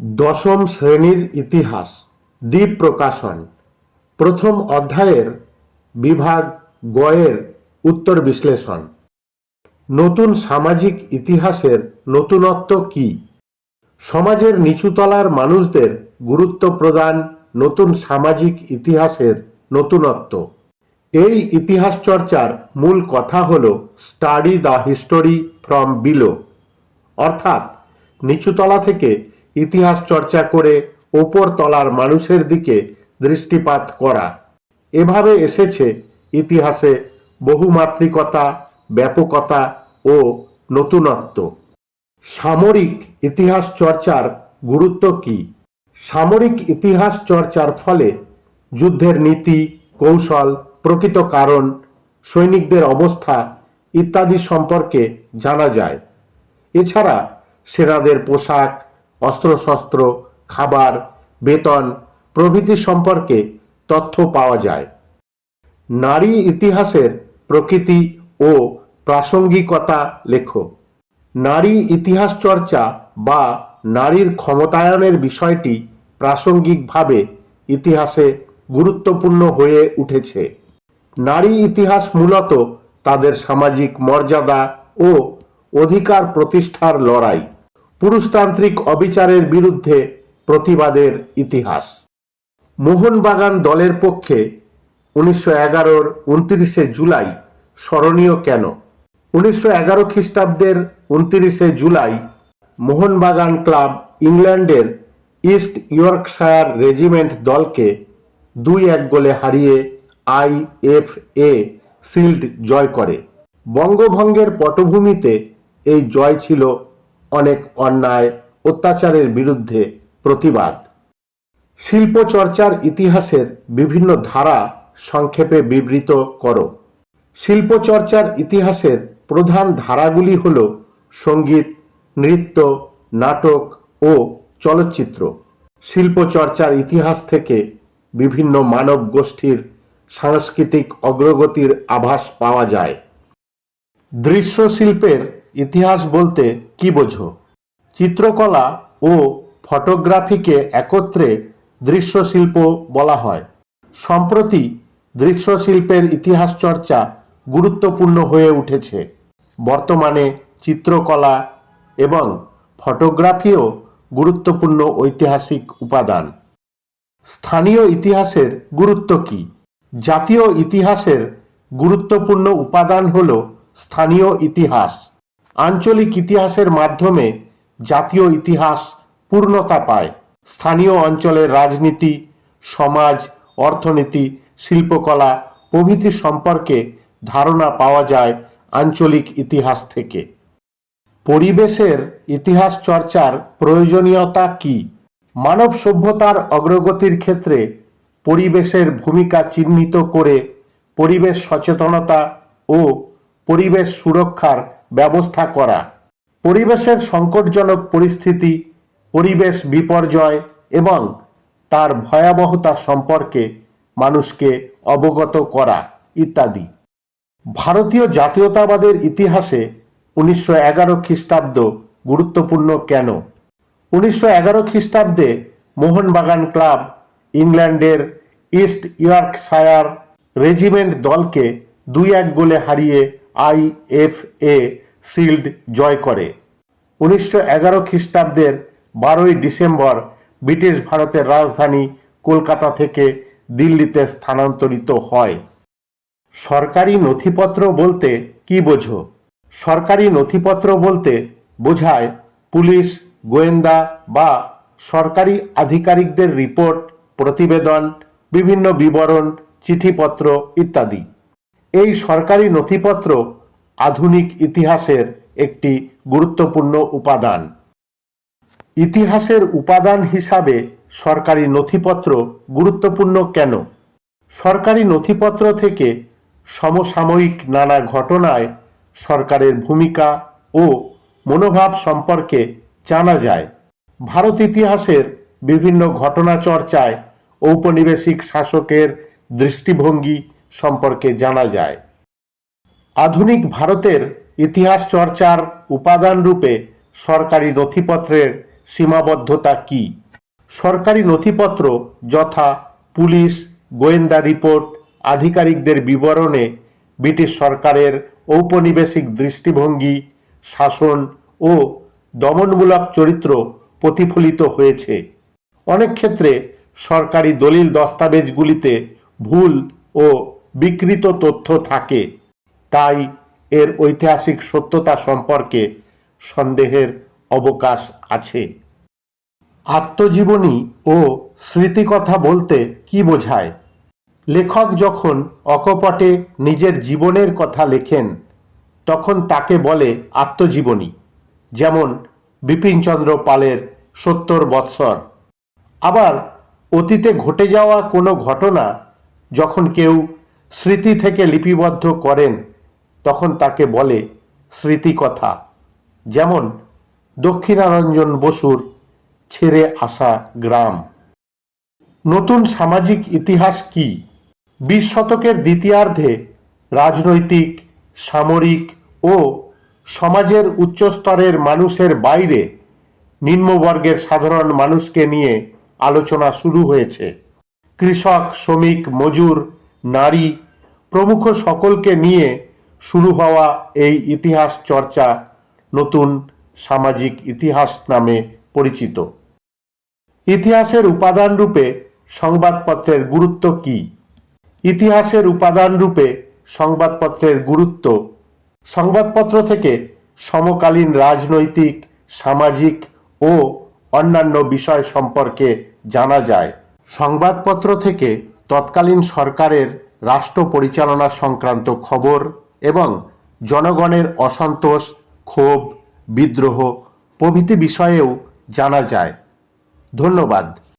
দশম শ্রেণির ইতিহাস দ্বীপ প্রকাশন প্রথম অধ্যায়ের বিভাগ গয়ের উত্তর বিশ্লেষণ। নতুন সামাজিক ইতিহাসের নতুনত্ব কি? সমাজের নিচুতলার মানুষদের গুরুত্ব প্রদান নতুন সামাজিক ইতিহাসের নতুনত্ব। এই ইতিহাস চর্চার মূল কথা হল study the history from below অর্থাৎ নিচুতলা থেকে ইতিহাস চর্চা করে ওপর তলার মানুষের দিকে দৃষ্টিপাত করা। এভাবে এসেছে ইতিহাসে বহুমাত্রিকতা, ব্যাপকতা ও নতুনত্ব। সামরিক ইতিহাস চর্চার গুরুত্ব কি? সামরিক ইতিহাস চর্চার ফলে যুদ্ধের নীতি, কৌশল, প্রকৃত কারণ, সৈনিকদের অবস্থা ইত্যাদি সম্পর্কে জানা যায়। এছাড়া সেনাদের পোশাক অস্ত্রশস্ত্র, খাবার, বেতন প্রভৃতি সম্পর্কে তথ্য পাওয়া যায়। নারী ইতিহাসের প্রকৃতি ও প্রাসঙ্গিকতা লেখো। নারী ইতিহাস চর্চা বা নারীর ক্ষমতায়নের বিষয়টি প্রাসঙ্গিকভাবে ইতিহাসে গুরুত্বপূর্ণ হয়ে উঠেছে। নারী ইতিহাস মূলত তাদের সামাজিক মর্যাদা ও অধিকার প্রতিষ্ঠার লড়াই। পুরুষতান্ত্রিক অবিচারের বিরুদ্ধে প্রতিবাদের ইতিহাস। মোহনবাগান দলের পক্ষে উনিশশো এগারোর উনত্রিশে জুলাই স্মরণীয় কেন? উনিশশো এগারো খ্রিস্টাব্দের উনত্রিশে জুলাই মোহনবাগান ক্লাব ইংল্যান্ডের ইস্ট ইয়র্কশায়ার রেজিমেন্ট দলকে দুই এক গোলে হারিয়ে আই এফ এ শিল্ড জয় করে। বঙ্গভঙ্গের পটভূমিতে এই জয় ছিল অনেক অন্যায়, অত্যাচারের বিরুদ্ধে প্রতিবাদ। শিল্প চর্চার ইতিহাসের বিভিন্ন ধারা সংক্ষেপে বিবৃত করো। শিল্প চর্চার ইতিহাসের প্রধান ধারাগুলি হল সংগীত, নৃত্য, নাটক ও চলচ্চিত্র। শিল্প চর্চার ইতিহাস থেকে বিভিন্ন মানব গোষ্ঠীর সাংস্কৃতিক অগ্রগতির আভাস পাওয়া যায়। দৃশ্য শিল্পের ইতিহাস বলতে কি বোঝো? চিত্রকলা ও ফটোগ্রাফিকে একত্রে দৃশ্যশিল্প বলা হয়। সম্প্রতি দৃশ্যশিল্পের ইতিহাস চর্চা গুরুত্বপূর্ণ হয়ে উঠেছে। বর্তমানে চিত্রকলা এবং ফটোগ্রাফিও গুরুত্বপূর্ণ ঐতিহাসিক উপাদান। স্থানীয় ইতিহাসের গুরুত্ব কি? জাতীয় ইতিহাসের গুরুত্বপূর্ণ উপাদান হল স্থানীয় ইতিহাস। আঞ্চলিক ইতিহাসের মাধ্যমে জাতীয় ইতিহাস পূর্ণতা পায়। স্থানীয় অঞ্চলের রাজনীতি, সমাজ, অর্থনীতি, শিল্পকলা প্রভৃতি সম্পর্কে ধারণা পাওয়া যায় আঞ্চলিক ইতিহাস থেকে। পরিবেশের ইতিহাস চর্চার প্রয়োজনীয়তা কি? মানব সভ্যতার অগ্রগতির ক্ষেত্রে পরিবেশের ভূমিকা চিহ্নিত করে পরিবেশ সচেতনতা ও পরিবেশ সুরক্ষার ব্যবস্থা করা। পরিবেশের সংকটজনক পরিস্থিতি, পরিবেশ বিপর্যয় এবং তার ভয়াবহতা সম্পর্কে মানুষকে অবগত করা ইত্যাদি। ভারতীয় জাতীয়তাবাদের ইতিহাসে উনিশশো এগারো খ্রিস্টাব্দ গুরুত্বপূর্ণ কেন? উনিশশো এগারো খ্রিস্টাব্দে মোহনবাগান ক্লাব, ইংল্যান্ডের ইস্ট ইয়র্কশায়ার রেজিমেন্ট দলকে দুই এক গোলে হারিয়ে আইএফএ শিল্ড জয় করে। উনিশশো এগারো খ্রিস্টাব্দের বারোই ডিসেম্বর ব্রিটিশ ভারতের রাজধানী কলকাতা থেকে দিল্লিতে স্থানান্তরিত হয়। সরকারি নথিপত্র বলতে কি বোঝো? সরকারি নথিপত্র বলতে বোঝায় পুলিশ, গোয়েন্দা বা সরকারি আধিকারিকদের রিপোর্ট, প্রতিবেদন, বিভিন্ন বিবরণ, চিঠিপত্র ইত্যাদি। এই সরকারি নথিপত্র আধুনিক ইতিহাসের একটি গুরুত্বপূর্ণ উপাদান। ইতিহাসের উপাদান হিসাবে সরকারি নথিপত্র গুরুত্বপূর্ণ কেন? সরকারি নথিপত্র থেকে সমসাময়িক নানা ঘটনায় সরকারের ভূমিকা ও মনোভাব সম্পর্কে জানা যায়। ভারত ইতিহাসের বিভিন্ন ঘটনা চর্চায় ঔপনিবেশিক শাসকের দৃষ্টিভঙ্গি সম্পর্কে জানা যায়। আধুনিক ভারতের ইতিহাস চর্চার উপাদান রূপে সরকারি নথিপত্রের সীমাবদ্ধতা কি? সরকারি নথিপত্র যথা পুলিশ, গোয়েন্দা রিপোর্ট, আধিকারিকদের বিবরণে ব্রিটিশ সরকারের ঔপনিবেশিক দৃষ্টিভঙ্গি, শাসন ও দমনমূলক চরিত্র প্রতিফলিত হয়েছে। অনেক ক্ষেত্রে সরকারি দলিল দস্তাবেজগুলিতে ভুল ও বিকৃত তথ্য থাকে, তাই এর ঐতিহাসিক সত্যতা সম্পর্কে সন্দেহের অবকাশ আছে। আত্মজীবনী ও স্মৃতিকথা বলতে কি বোঝায়? লেখক যখন অকপটে নিজের জীবনের কথা লেখেন, তখন তাকে বলে আত্মজীবনী, যেমন বিপিনচন্দ্র পালের সত্তর বৎসর। আবার অতীতে ঘটে যাওয়া কোনো ঘটনা যখন কেউ স্মৃতি থেকে লিপিবদ্ধ করেন, তখন তাকে বলে স্মৃতিকথা। যেমন, দক্ষিণারঞ্জন বসুর ছেড়ে আসা গ্রাম। নতুন সামাজিক ইতিহাস কি? বিশ শতকের দ্বিতীয়ার্ধে রাজনৈতিক, সামরিক ও সমাজের উচ্চস্তরের মানুষের বাইরে নিম্নবর্গের সাধারণ মানুষকে নিয়ে আলোচনা শুরু হয়েছে। কৃষক, শ্রমিক, মজুর নারী প্রমুখ সকলকে নিয়ে শুরু হওয়া এই ইতিহাস চর্চা নতুন সামাজিক ইতিহাস নামে পরিচিত। ইতিহাসের উপাদান রূপে সংবাদপত্রের গুরুত্ব কি? ইতিহাসের উপাদান রূপে সংবাদপত্রের গুরুত্ব সংবাদপত্র থেকে সমকালীন রাজনৈতিক, সামাজিক ও অন্যান্য বিষয় সম্পর্কে জানা যায়। সংবাদপত্র থেকে তৎকালীন সরকারের রাষ্ট্র পরিচালনা সংক্রান্ত খবর এবং জনগণের অসন্তোষ, ক্ষোভ, বিদ্রোহ প্রভৃতি বিষয়েও জানা যায়। ধন্যবাদ।